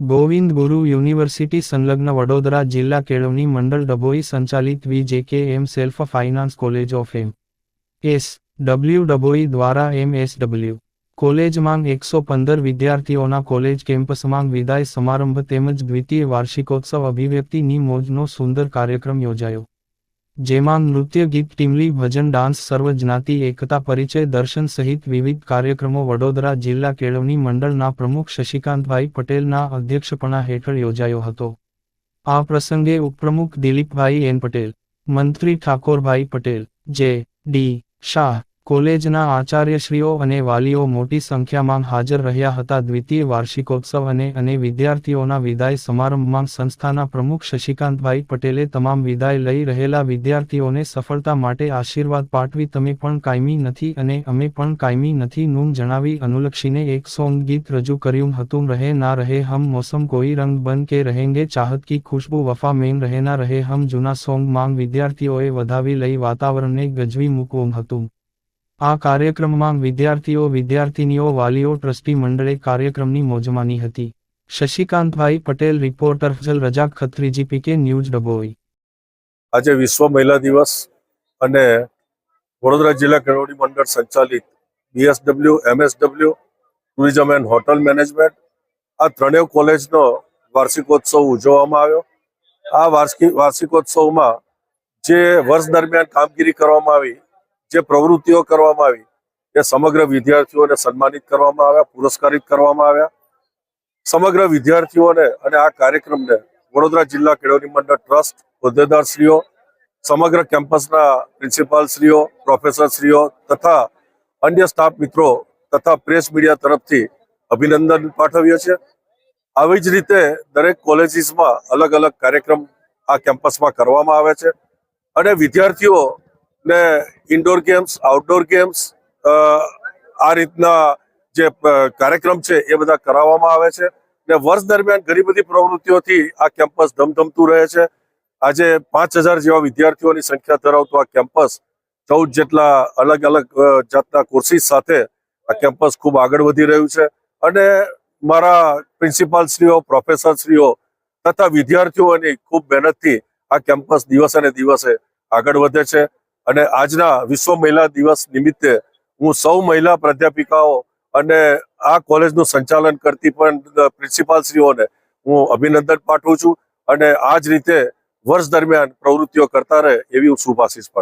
ગોવિંદ ગુરુ યુનિવર્સિટી સંલગ્ન વડોદરા જિલ્લા કેળવણી મંડળ ડભોઈ સંચાલિત VJKM self finance college of M. S. W. Dabhoi દ્વારા એમ. એસ. ડબલ્યુ. કોલેજમાં એકસો પંદર વિદ્યાર્થીઓના કોલેજ કેમ્પસમાં વિદાય સમારંભ તેમજ દ્વિતીય વાર્ષિકોત્સવ અભિવ્યક્તિની મોજનો સુંદર કાર્યક્રમ યોજાયો. જેમાં નૃત્ય, ગીત, ટીમલી, ભજન, ડાન્સ સર્વ જ્ઞાતિ એકતા, પરિચય, દર્શન સહિત વિવિધ કાર્યક્રમો વડોદરા જિલ્લા કેળવણી મંડળના પ્રમુખ શશિકાંતભાઈ પટેલના અધ્યક્ષપણા હેઠળ યોજાયો હતો. આ પ્રસંગે ઉપપ્રમુખ દિલીપભાઈ એન પટેલ, મંત્રી ઠાકોરભાઈ પટેલ, જે ડી શાહ કોલેજના આચાર્યશ્રીઓ અને વાલીઓ મોટી સંખ્યામાં હાજર રહ્યા હતા. દ્વિતીય વાર્ષિકોત્સવ અને અને વિદ્યાર્થીઓના વિદાય સમારંભમાં સંસ્થાના પ્રમુખ શશિકાંતભાઈ પટેલે તમામ વિદાય લઈ રહેલા વિદ્યાર્થીઓને સફળતા માટે આશીર્વાદ પાઠવી, તમે પણ કાયમી નથી અને અમે પણ કાયમી નથી નું જણાવી અનુલક્ષીને એક સોંગ ગીત રજૂ કર્યું હતું. રહે ના રહે હમ મોસમ કોઈ રંગ બન કે રહેંગે, ચાહત કી ખુશ્બુ વફા મેન રહે ના રહે હમ જૂના સોંગ માંગ વિદ્યાર્થીઓએ વધાવી લઈ વાતાવરણને ગજવી મૂકવું હતું. આ કાર્યક્રમમાં વિદ્યાર્થીઓ, વિદ્યાર્થિનીઓ, વાલીઓ, ટ્રસ્ટી મંડળે કાર્યક્રમની મોજમાની હતી. Shashikantbhai Patel, reporter Fazal Razak, Khatriji PK, news Dabhoi આજે વિશ્વ મહિલા દિવસ અને વડોદરા જિલ્લા કેળવણી મંડળ સંચાલિત BSW MSW tourism and hotel management આ ત્રણેય કોલેજનો વાર્ષિકોત્સવ ઉજવવામાં આવ્યો. આ વાર્ષિક, વાર્ષિકોત્સવમાં જે વર્ષ દરમિયાન કામગીરી કરવામાં આવી જે પ્રવૃત્તિઓ કરવામાં આવી, એ સમગ્ર વિદ્યાર્થીઓને સન્માનિત કરવામાં આવ્યા, પુરસ્કારિત કરવામાં આવ્યા. સમગ્ર વિદ્યાર્થીઓને અને આ કાર્યક્રમને વડોદરા જિલ્લા કેળવણી મંડળ ટ્રસ્ટ હોદ્દેદારશ્રીઓ, સમગ્ર કેમ્પસના પ્રિન્સિપાલશ્રીઓ, પ્રોફેસરશ્રીઓ તથા અન્ય સ્ટાફ મિત્રો તથા પ્રેસ મીડિયા તરફથી અભિનંદન પાઠવ્યો છે આવી જ રીતે દરેક કોલેજીસમાં અલગ અલગ કાર્યક્રમ આ કેમ્પસમાં કરવામાં આવે છે. અને વિદ્યાર્થીઓને ઇન્ડોર ગેમ્સ આઉટડોર ગેમ્સ આ રીતના જે કાર્યક્રમ છે એ બધા કરાવવામાં આવે છે ને વર્ષ દરમિયાન ઘણી બધી પ્રવૃત્તિઓથી આ કેમ્પસ ધમધમતું રહે છે. આજે પાંચ જેવા વિદ્યાર્થીઓની સંખ્યા ધરાવતું આ કેમ્પસ ચૌદ જેટલા અલગ અલગ જાતના કોર્સિસ સાથે આ કેમ્પસ ખૂબ આગળ વધી રહ્યું છે. અને મારા પ્રિન્સિપાલશ્રીઓ પ્રોફેસરશ્રીઓ તથા વિદ્યાર્થીઓની ખૂબ મહેનતથી આ કેમ્પસ દિવસે ને દિવસે આગળ વધે છે. અને આજના વિશ્વ મહિલા દિવસ નિમિત્તે હું સૌ મહિલા પ્રાધ્યાપિકાઓ અને આ કોલેજનું સંચાલન કરતી પણ પ્રિન્સિપાલશ્રીઓને હું અભિનંદન પાઠવું છું અને આ જ રીતે વર્ષ દરમિયાન પ્રવૃત્તિઓ કરતા રહે એવી હું શુભાશીષ પાઠવું